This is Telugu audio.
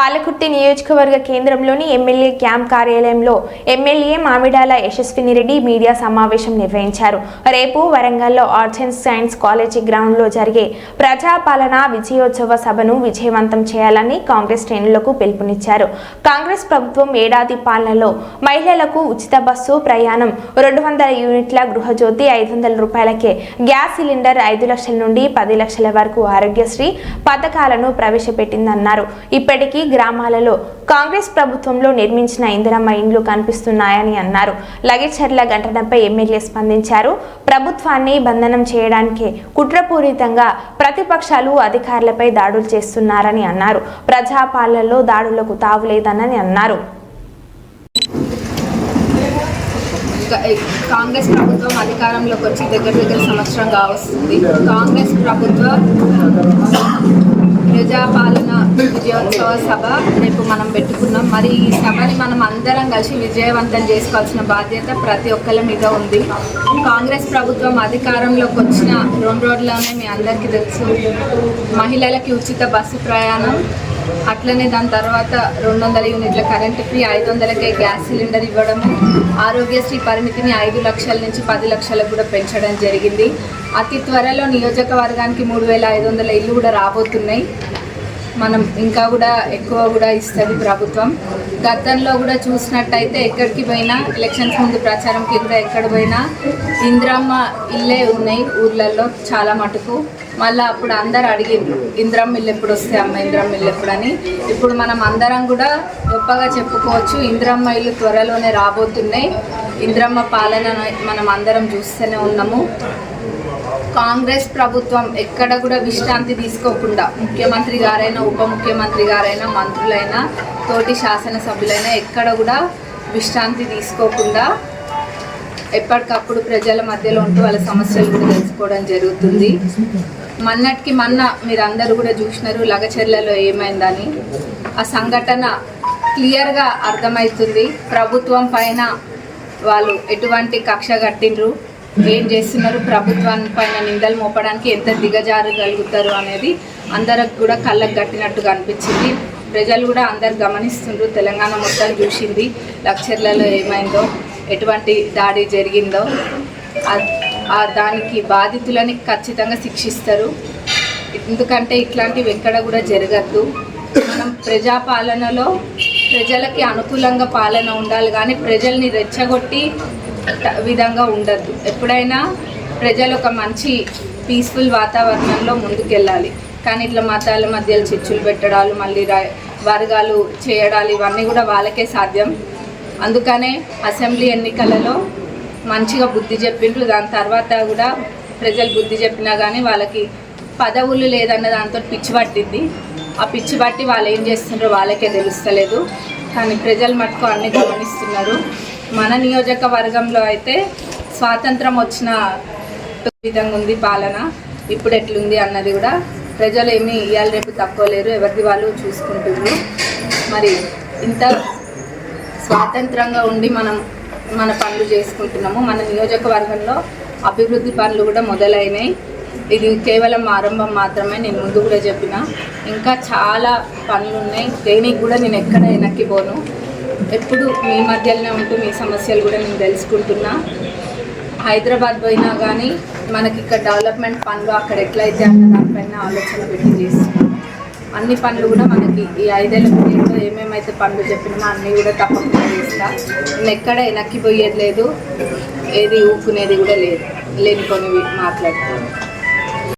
పాలకుర్తి నియోజకవర్గ కేంద్రంలోని ఎమ్మెల్యే క్యాంప్ కార్యాలయంలో ఎమ్మెల్యే మామిడాల యశస్విని రెడ్డి మీడియా సమావేశం నిర్వహించారు. రేపు వరంగల్లో ఆర్ట్స్ అండ్ సైన్స్ కాలేజీ గ్రౌండ్లో జరిగే ప్రజాపాలన విజయోత్సవ సభను విజయవంతం చేయాలని కాంగ్రెస్ శ్రేణులకు పిలుపునిచ్చారు. కాంగ్రెస్ ప్రభుత్వం ఏడాది పాలనలో మహిళలకు ఉచిత బస్సు ప్రయాణం రెండు వందల యూనిట్ల గృహజ్యోతి ఐదు వందల రూపాయలకే గ్యాస్ సిలిండర్ ఐదు లక్షల నుండి పది లక్షల వరకు ఆరోగ్యశ్రీ పథకాలను ప్రవేశపెట్టిందన్నారు. ఇప్పటికీ గ్రామాలలో కాంగ్రెస్ ప్రభుత్వంలో నిర్మించిన ఇందిరమ్మ ఇండ్లు కనిపిస్తున్నాయని అన్నారు. లగేచర్ల ఘటనపై ఎమ్మెల్యే స్పందించారు. ప్రభుత్వాన్ని బంధనం చేయడానికి కుట్రపూరితంగా ప్రతిపక్షాలు అధికారులపై దాడులు చేస్తున్నారని అన్నారు. ప్రజాపాలనలో దాడులకు తావులేదనని అన్నారు. కాంగ్రెస్ ప్రభుత్వం అధికారంలోకి వచ్చి దగ్గర దగ్గర సంవత్సరం కావస్తుంది. కాంగ్రెస్ ప్రభుత్వం ప్రజాపాలన విజయోత్సవ సభ రేపు మనం పెట్టుకున్నాం. మరి ఈ సభని మనం అందరం కలిసి విజయవంతం చేసుకోవాల్సిన బాధ్యత ప్రతి ఒక్కరి మీద ఉంది. కాంగ్రెస్ ప్రభుత్వం అధికారంలోకి వచ్చిన రెండు రోజుల్లోనే మీ అందరికీ తెలుసు. మహిళలకి ఉచిత బస్సు ప్రయాణం అట్లనే దాని తర్వాత రెండు వందల యూనిట్ల కరెంట్ ఫ్రీ ఐదు వందలకే గ్యాస్ సిలిండర్ ఇవ్వడము ఆరోగ్యశ్రీ పరిమితిని ఐదు లక్షల నుంచి పది లక్షలకు కూడా పెంచడం జరిగింది. అతి త్వరలో నియోజకవర్గానికి మూడు వేల ఐదు వందల ఇల్లు కూడా రాబోతున్నాయి. మనం ఇంకా కూడా ఎక్కువ కూడా ఇస్తుంది ప్రభుత్వం. గతంలో కూడా చూసినట్టయితే ఎక్కడికి పోయినా ఎలక్షన్స్ ముందు ప్రచారంకి కూడా ఎక్కడ పోయినా ఇంద్రమ్మ ఇల్లే ఉన్నాయి ఊర్లలో చాలా మటుకు. మళ్ళీ అప్పుడు అందరు అడిగిండ్రు ఇంద్రమ్మ ఇల్లు ఎప్పుడు వస్తే అమ్మ ఇంద్రమ్మ ఇల్లు ఎప్పుడని ఇప్పుడు మనం అందరం కూడా గొప్పగా చెప్పుకోవచ్చు ఇంద్రమ్మ ఇల్లు త్వరలోనే రాబోతున్నాయి. ఇంద్రమ్మ పాలన మనం అందరం చూస్తూనే ఉన్నాము. కాంగ్రెస్ ప్రభుత్వం ఎక్కడ కూడా విశ్రాంతి తీసుకోకుండా ముఖ్యమంత్రి గారైనా ఉప ముఖ్యమంత్రి గారైనా మంత్రులైనా తోటి శాసనసభ్యులైనా ఎక్కడ కూడా విశ్రాంతి తీసుకోకుండా ఎప్పటికప్పుడు ప్రజల మధ్యలో ఉంటూ వాళ్ళ సమస్యలు కూడా తెలుసుకోవడం జరుగుతుంది. మొన్నటికి మొన్న మీరందరూ కూడా చూసినారు లగచర్లలో ఏమైందని. ఆ సంఘటన క్లియర్గా అర్థమవుతుంది. ప్రభుత్వం పైన వాళ్ళు ఎటువంటి కక్ష కట్టిండ్రు. ఏం చేస్తున్నారు? ప్రభుత్వం పైన నిందలు మోపడానికి ఎంత దిగజారగలుగుతారు అనేది అందరికి కూడా కళ్ళకు కట్టినట్టుగా అనిపించింది. ప్రజలు కూడా అందరు గమనిస్తుండ్రు. తెలంగాణ మొత్తం చూసింది. లక్షర్లలో ఏమైందో ఎటువంటి దాడి జరిగిందో దానికి బాధితులని ఖచ్చితంగా శిక్షిస్తారు. ఎందుకంటే ఇట్లాంటివి ఎక్కడ కూడా జరగద్దు. మనం ప్రజాపాలనలో ప్రజలకి అనుకూలంగా పాలన ఉండాలి. కానీ ప్రజల్ని రెచ్చగొట్టి విధంగా ఉండద్దు. ఎప్పుడైనా ప్రజలు ఒక మంచి పీస్ఫుల్ వాతావరణంలో ముందుకెళ్ళాలి. కానీ ఇట్లా మతాల మధ్యలో చిచ్చులు పెట్టడాలు మళ్ళీ వర్గాలు చేయడాలు ఇవన్నీ కూడా వాళ్ళకే సాధ్యం. అందుకనే అసెంబ్లీ ఎన్నికలలో మంచిగా బుద్ధి చెప్పిండ్రు దాని తర్వాత కూడా ప్రజలు బుద్ధి చెప్పినా కానీ వాళ్ళకి పదవులు లేదన్న దాంతో పిచ్చి పట్టింది ఆ పిచ్చి పట్టి వాళ్ళు ఏం చేస్తున్నారో వాళ్ళకే తెలుస్తలేదు. కానీ ప్రజలు మటుకు అన్ని గమనిస్తున్నారు. మన నియోజకవర్గంలో అయితే స్వాతంత్రం వచ్చిన విధంగా ఉంది పాలన. ఇప్పుడు ఎట్లుంది అన్నది కూడా ప్రజలు ఏమి ఇవాళ రేపు తక్కువ లేరు ఎవరిది వాళ్ళు చూసుకుంటున్నారు. మరి ఇంత స్వాతంత్రంగా ఉండి మనం మన పనులు చేసుకుంటున్నాము. మన నియోజకవర్గంలో అభివృద్ధి పనులు కూడా మొదలైనాయి. ఇది కేవలం ఆరంభం మాత్రమే నేను ముందు కూడా చెప్పిన. ఇంకా చాలా పనులు ఉన్నాయి. దేనికి కూడా నేను ఎక్కడ వెనక్కిపోను ఎప్పుడు మీ మధ్యలోనే ఉంటూ మీ సమస్యలు కూడా నేను తెలుసుకుంటున్నా. హైదరాబాద్ పోయినా కానీ మనకి ఇక్కడ డెవలప్మెంట్ పనులు అక్కడ ఎట్లయితే అన్న దానిపైన ఆలోచన పెట్టి చేస్తున్నాం. అన్ని పనులు కూడా మనకి ఈ ఐదేళ్ళ పీరియడ్లో ఏమేమైతే పనులు చెప్పినామో అన్నీ కూడా తప్పకుండా చేస్తా. నేను ఎక్కడ వెనక్కి పోయేది లేదు ఏది ఊపుకునేది కూడా లేదు లేనిపోనివి మాట్లాడుతున్నాను.